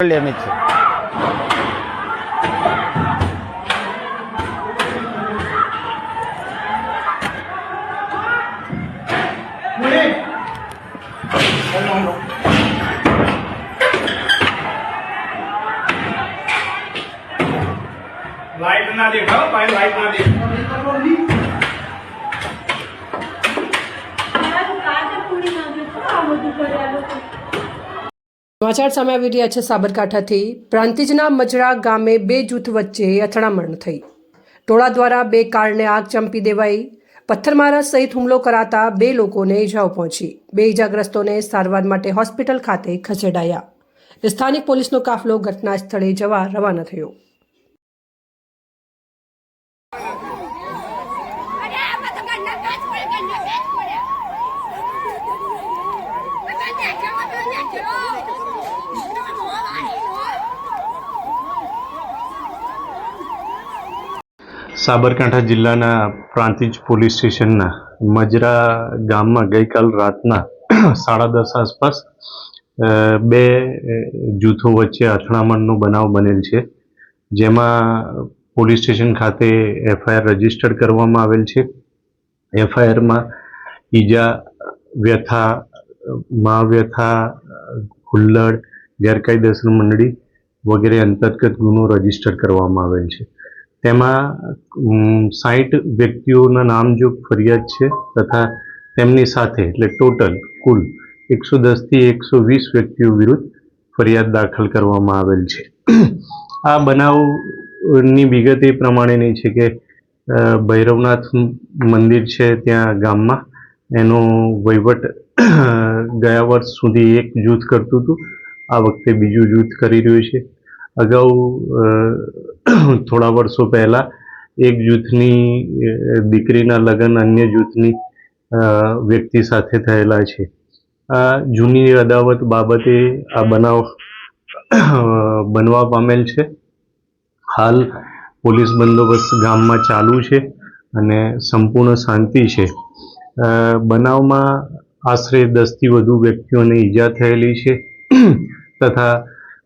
લેમિત છે લાઈટ ના દેખાવ ભાઈ લાઈટ ના દેખાવ પૂરી ના શું આ બધું કર્યા લોકો. સમાચાર સામે રહ્યા છે સાબરકાંઠાથી. પ્રાંતિજના મજરા ગામે બે જૂથ વચ્ચે અથડામણ થઈ. ટોળા દ્વારા બે કારને આગ ચંપી દેવાઈ. પથ્થરમારા સહિત હુમલો કરાતા બે લોકોને ઈજાઓ પહોંચી. બે ઈજાગ્રસ્તોને સારવાર માટે હોસ્પિટલ ખાતે ખસેડાયા. સ્થાનિક પોલીસનો કાફલો ઘટના સ્થળે જવા રવાના થયો. સાબરકાંઠા જિલ્લાના પ્રાંતિજ પોલીસ સ્ટેશનના મજરા ગામમાં ગઈકાલ રાતના સાડા દસ આસપાસ બે જૂથો વચ્ચે અથડામણનો બનાવ બનેલ છે. જેમાં પોલીસ સ્ટેશન ખાતે એફઆઈઆર રજીસ્ટર્ડ કરવામાં આવેલ છે. એફઆઈઆરમાં ઈજા, વ્યથા માવ્યથા હુલ્લડ, ગેરકાયદેસર મંડળી વગેરે અંતર્ગત ગુનો રજિસ્ટર કરવામાં આવેલ છે. તેમાં સાઠ વ્યક્તિઓના નામ જો ફરિયાદ છે તથા તેમની સાથે, એટલે ટોટલ કુલ એકસો દસથી એકસો વીસ વ્યક્તિઓ વિરુદ્ધ ફરિયાદ દાખલ કરવામાં આવેલ છે. આ બનાવની વિગત એ પ્રમાણેની છે કે ભૈરવનાથ મંદિર છે ત્યાં ગામમાં. એનો વહીવટ ગયા વર્ષ સુધી એક જૂથ કરતું હતું. આ વખતે બીજું જૂથ કરી રહ્યું છે. અગાઉ થોડા વર્ષો પહેલાં એક જૂથની દીકરીના લગ્ન અન્ય જૂથની વ્યક્તિ સાથે થયેલા છે. આ જૂની અદાવત બાબતે આ બનાવ બનવા પામેલ છે. હાલ પોલીસ બંદોબસ્ત ગામમાં ચાલુ છે અને સંપૂર્ણ શાંતિ છે. બનાવમાં આશરે દસથી વધુ વ્યક્તિઓને ઈજા થયેલી છે. તથા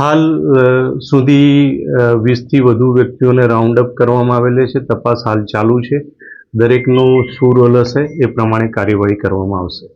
હાલ સુધી વીસથી વધુ વ્યક્તિઓને રાઉન્ડ અપ કરવામાં આવેલી છે. તપાસ હાલ ચાલુ છે. દરેકનો શું રોલ હશે એ પ્રમાણે કાર્યવાહી કરવામાં આવશે.